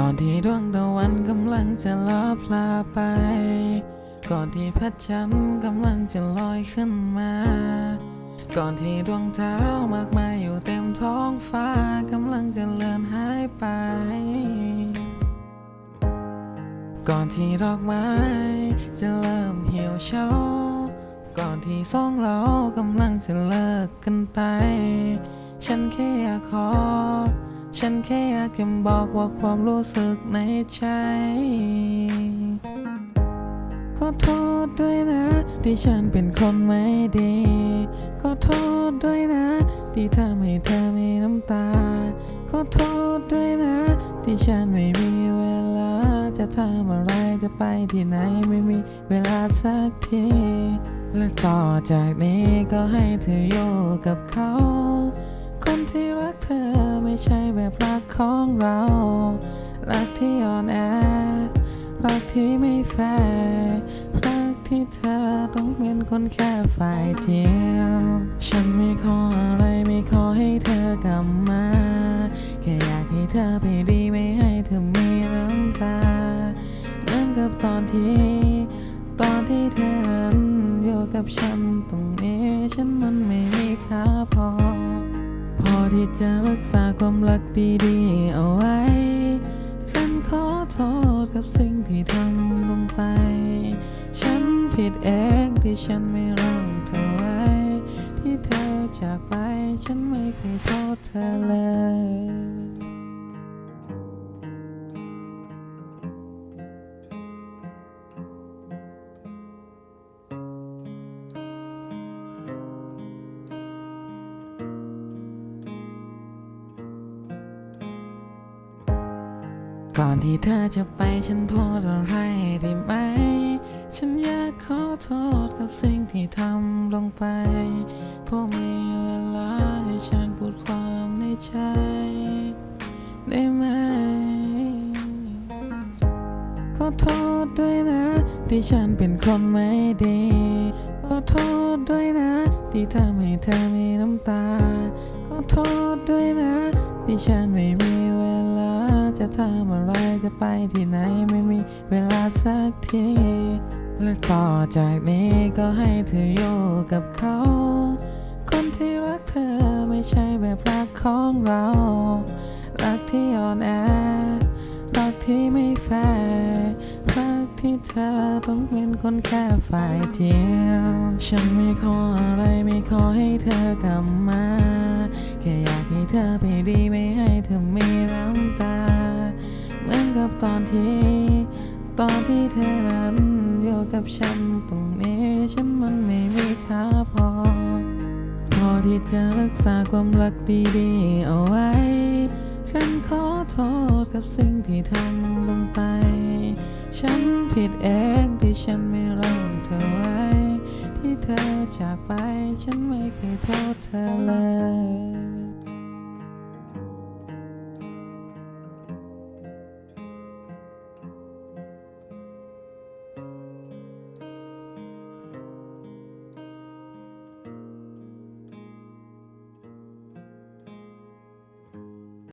ก่อนที่ดวงตะวันกำลังจะลับลาไป ก่อนที่พระจันทร์กำลังจะลอยขึ้นมา ก่อนที่ดวงดาวมากมายอยู่เต็มท้องฟ้ากำลังจะเลือนหายไป ก่อนที่ดอกไม้จะเริ่มเหี่ยวเฉาก่อนที่สองเรากำลังจะเลิกกันไป ฉันแค่อยากขอ ฉันแค่อยากจะบอกว่าความรู้สึกในใจ ขอโทษด้วยนะ ที่ฉันเป็นคนไม่ดี ขอโทษด้วยนะ ที่ทำให้เธอมีน้ำตา ขอโทษด้วยนะ ที่ฉันไม่มีเวลา จะทำอะไรจะไปที่ไหนไม่มีเวลาสักที และต่อจากนี้ก็ให้เธออยู่กับเขา ที่รักเธอไม่ใช่แบบรักของเรา รักที่อ่อนแอ รักที่ไม่แฟร์รักที่เธอต้องเป็นคนแค่ฝ่ายเดียว ฉันไม่ขออะไรไม่ขอให้เธอกลับมา แค่อยากให้เธอไปดีไม่ให้เธอมีน้ำตาเหมือนกับตอนที่ ตอนที่เธอนั้นอยู่กับฉันตรงนี้ฉันมันไม่มีค่าพอพอ ที่จะรักษาความรักดีๆเอาไว้ ฉันขอโทษกับสิ่งที่ทำลงไป ฉันผิดเองที่ฉันไม่รักเธอไว้ ที่เธอจากไปฉันไม่เคยโทษเธอเลย ก่อนที่เธอจะไปฉันพูดอะไรได้ไหม ฉันอยากขอโทษกับสิ่งที่ทำลงไป เพราะมีเวลาให้ฉันพูดความในใจ ได้ไหม ขอโทษด้วยนะ ที่ฉันเป็นคนไม่ดี ขอโทษด้วยนะ ที่ทำให้เธอมีน้ำตา ขอโทษด้วยนะ ที่ฉันไม่มี จะทำอะไรจะไปที่ไหนไม่มีเวลาสักที และต่อจากนี้ก็ให้เธออยู่กับเขา คนที่รักเธอไม่ใช่แบบรักของเรา รักที่อ่อนแอ รักที่ไม่แฟร์รักที่เธอต้องเป็นคนแค่ฝ่ายเดียว ฉันไม่ขออะไรไม่ขอให้เธอกลับมา บตอนที่ ตอนที่เธอนั้นอยู่กับฉันตรงนี้ฉันมันไม่มีค่าพอ พอที่จะรักษาความรักดีๆเอาไว้ ฉันขอโทษกับสิ่งที่ทำลงไป ฉันผิดเองที่ฉันไม่รักเธอไว้ ที่เธอจากไปฉันไม่เคยโทษเธอเลย